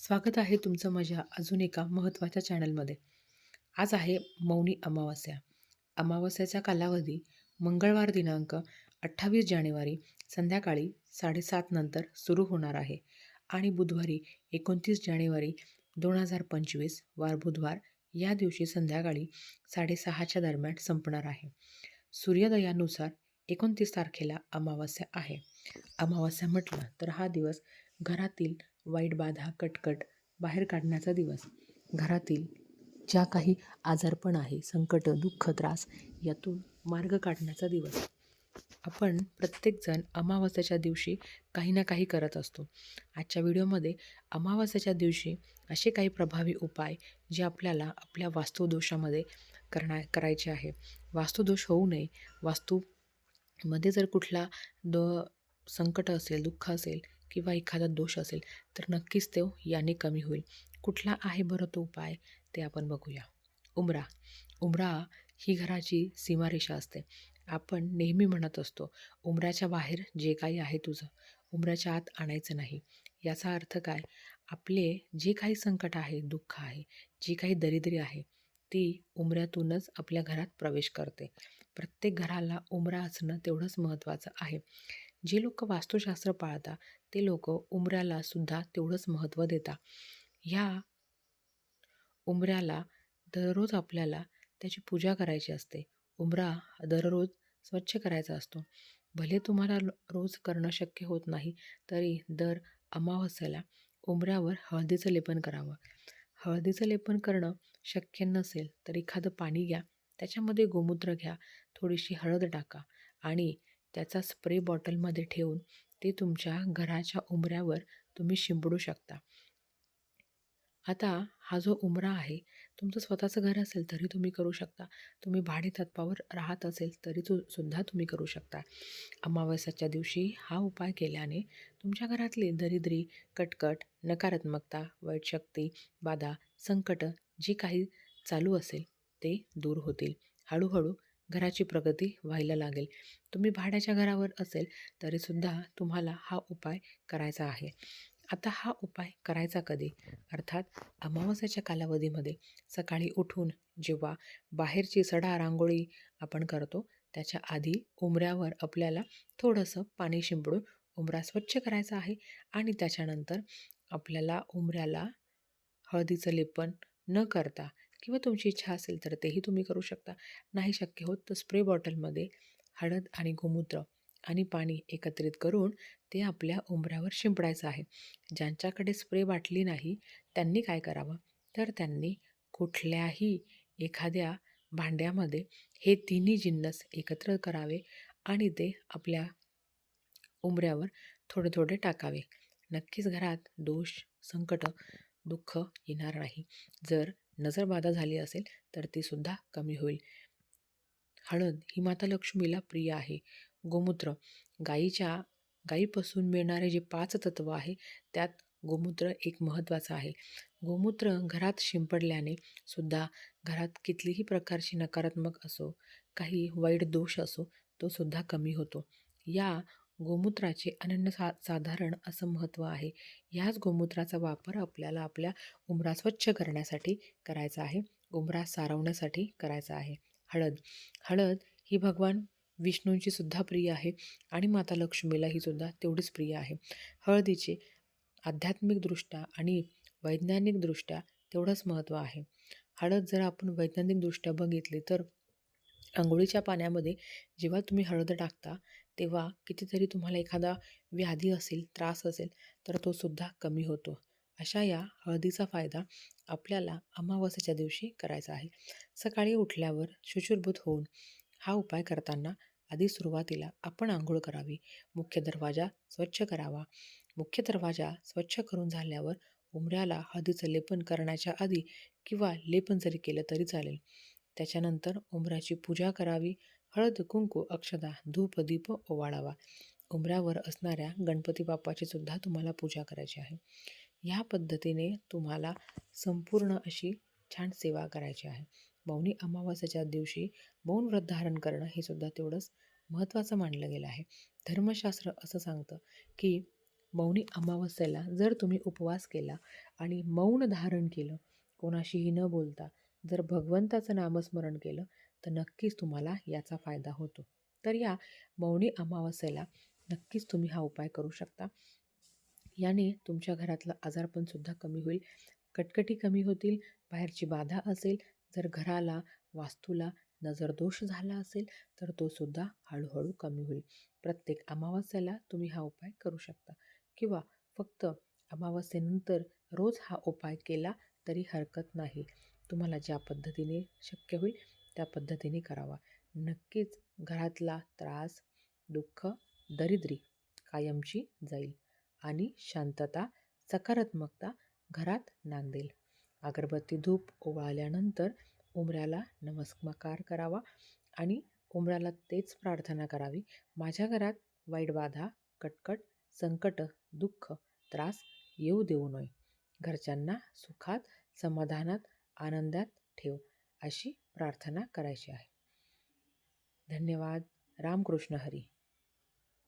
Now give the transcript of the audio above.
स्वागत आहे तुमचं माझ्या अजून एका महत्त्वाच्या चॅनलमध्ये. आज आहे मौनी अमावस्या. अमावस्याचा कालावधी मंगळवार दिनांक अठ्ठावीस जानेवारी संध्याकाळी साडेसात नंतर सुरू होणार आहे आणि बुधवारी एकोणतीस जानेवारी दोन हजार पंचवीस वार बुधवार या दिवशी संध्याकाळी साडेसहाच्या दरम्यान संपणार आहे. सूर्योदयानुसार एकोणतीस तारखेला अमावस्या आहे. अमावस्या म्हटलं तर हा दिवस घरातील वाईट बाधा कटकट बाहेर काढण्याचा दिवस. घरातील ज्या काही आजारपण आहे संकट दुःख त्रास यातून मार्ग काढण्याचा दिवस. आपण प्रत्येकजण अमावस्याच्या दिवशी काही ना काही करत असतो. आजच्या व्हिडिओमध्ये अमावस्याच्या दिवशी असे काही प्रभावी उपाय जे आपल्याला आपल्या वास्तुदोषामध्ये करणा करायचे आहे. वास्तुदोष होऊ नये. वास्तूमध्ये जर कुठला द संकट असेल दुःख असेल किंवा एखादा दोष असेल तर नक्कीच तो याने कमी होईल. कुठला आहे बरं तो उपाय? ते आपण बघूया. उमरा. उमरा ही घराची सीमारेषा असते. आपण नेहमी म्हणत असतो उमराच्या बाहेर जे काही आहे तुझं उमराच्या आत आणायचं नाही. याचा अर्थ काय? आपले जे काही संकट आहे दुःख आहे जी काही दरिद्री आहे ती उमऱ्यातूनच आपल्या घरात प्रवेश करते. प्रत्येक घराला उमरा असणं तेवढंच महत्त्वाचं आहे. जे लोक वास्तुशास्त्र पाळतात ते लोक उमऱ्याला सुद्धा तेवढंच महत्त्व देतात ह्या उमऱ्याला दररोज आपल्याला त्याची पूजा करायची असते. उमरा दररोज स्वच्छ करायचा असतो. भले तुम्हाला रोज करणं शक्य होत नाही तरी दर अमावस्याला उमऱ्यावर हळदीचं लेपन करावं. हळदीचं लेपन करणं शक्य नसेल तर एखादं पाणी घ्या. त्याच्यामध्ये गोमूत्र घ्या. थोडीशी हळद टाका आणि त्याचा स्प्रे बॉटलमध्ये ठेवून ते तुमच्या घराच्या उमऱ्यावर तुम्ही शिंपडू शकता. आता हा जो उमरा आहे तुमचं स्वतःचं घर असेल तरी तुम्ही करू शकता. तुम्ही भाडे तत्वावर राहत असेल तरी तो सुद्धा तुम्ही करू शकता. अमावस्याच्या दिवशी हा उपाय केल्याने तुमच्या घरातली दरिद्री कटकट नकारात्मकता वाईट शक्ती बाधा संकट जे काही चालू असेल ते दूर होतील. हळूहळू घराची प्रगती व्हायला लागेल. तुम्ही भाड्याच्या घरावर असेल तरीसुद्धा तुम्हाला हा उपाय करायचा आहे. आता हा उपाय करायचा कधी? अर्थात अमावस्याच्या कालावधीमध्ये सकाळी उठून जेव्हा बाहेरची सडा रांगोळी आपण करतो त्याच्या आधी उमऱ्यावर आपल्याला थोडंसं पाणी शिंपडून उमरा स्वच्छ करायचा आहे आणि त्याच्यानंतर आपल्याला उमऱ्याला हळदीचं लेपन न करता किंवा तुमची इच्छा असेल तर तेही तुम्ही करू शकता. नाही शक्य होत तर स्प्रे बॉटलमध्ये हळद आणि गोमूत्र आणि पाणी एकत्रित करून ते आपल्या उंबऱ्यावर शिंपडायचं आहे. ज्यांच्याकडे स्प्रे बाटली नाही त्यांनी काय करावं? तर त्यांनी कुठल्याही एखाद्या भांड्यामध्ये हे तिन्ही जिन्नस एकत्र करावे आणि ते आपल्या उंबऱ्यावर थोडे थोडे टाकावे. नक्कीच घरात दोष संकट दुःख येणार नाही. जर नजरबाधा झाली असेल तर ती सुद्धा कमी होईल. हळद ही माता लक्ष्मीला प्रिय आहे. गोमूत्र गाईच्या गाईपासून मिळणारे जे पाच तत्व आहे त्यात गोमूत्र एक महत्त्वाचं आहे. गोमूत्र घरात शिंपडल्याने सुद्धा घरात कितीही प्रकारची नकारात्मक असो काही वाईट दोष असो तो सुद्धा कमी होतो. या गोमूत्राचे अनन्य सा साधारण असं महत्त्व आहे. ह्याच गोमूत्राचा वापर आपल्याला आपल्या उमरा स्वच्छ करण्यासाठी करायचा आहे. उमरा सारवण्यासाठी करायचा आहे. हळद. हळद ही भगवान विष्णूंची सुद्धा प्रिय आहे आणि माता लक्ष्मीला ही सुद्धा तेवढीच प्रिय आहे. हळदीचे आध्यात्मिकदृष्ट्या आणि वैज्ञानिकदृष्ट्या तेवढंच महत्त्व आहे. हळद जर आपण वैज्ञानिकदृष्ट्या बघितली तर आंघोळीच्या पाण्यामध्ये जेव्हा तुम्ही हळद टाकता तेव्हा कितीतरी तुम्हाला एखादा व्याधी असेल त्रास असेल तर तो सुद्धा कमी होतो. अशा या हळदीचा फायदा आपल्याला अमावस्याच्या दिवशी करायचा आहे. सकाळी उठल्यावर शुचिर्भूत होऊन हा उपाय करताना आधी सुरुवातीला आपण आंघोळ करावी. मुख्य दरवाजा स्वच्छ करावा. मुख्य दरवाजा स्वच्छ करून झाल्यावर उमऱ्याला हळदीचं लेपन करण्याच्या आधी किंवा लेपन जरी केलं तरी चालेल. त्याच्यानंतर उमऱ्याची पूजा करावी. हळद कुंकू अक्षदा धूप दीप ओवाळावा. उमऱ्यावर असणाऱ्या गणपती बाप्पाची सुद्धा तुम्हाला पूजा करायची आहे. ह्या पद्धतीने तुम्हाला संपूर्ण अशी छान सेवा करायची आहे. मौनी अमावास्याच्या दिवशी मौन व्रत धारण करणं हे सुद्धा तेवढंच महत्त्वाचं मानलं गेलं आहे. धर्मशास्त्र असं सांगतं की मौनी अमावस्येला जर तुम्ही उपवास केला आणि मौन धारण केलं कोणाशीही न बोलता जर भगवंताचं नामस्मरण केलं तर नक्कीच तुम्हाला याचा फायदा होतो. तर या मौनी अमावस्येला नक्कीच तुम्ही हा उपाय करू शकता. याने तुमच्या घरातलं आजारपणसुद्धा कमी होईल. कटकटी कमी होतील बाहेरची बाधा असेल जर घराला वास्तूला नजरदोष झाला असेल तर तो सुद्धा हळूहळू कमी होईल. प्रत्येक अमावस्याला तुम्ही हा उपाय करू शकता. किंवा फक्त अमावस्येनंतर रोज हा उपाय केला तरी हरकत नाही. तुम्हाला ज्या पद्धतीने शक्य होईल त्या पद्धतीने करावा. नक्कीच घरातला त्रास दुःख दरिद्री कायमची जाईल आणि शांतता सकारात्मकता घरात नांदेल. अगरबत्ती धूप ओवाळल्यानंतर उमऱ्याला नमस्कार करावा आणि उमऱ्याला तेच प्रार्थना करावी. माझ्या घरात वाईट बाधा कटकट संकट दुःख त्रास येऊ देऊ नये. घरच्यांना सुखात समाधानात आनंदात ठेव. अशी प्रार्थना करायची आहे. धन्यवाद. रामकृष्ण हरी.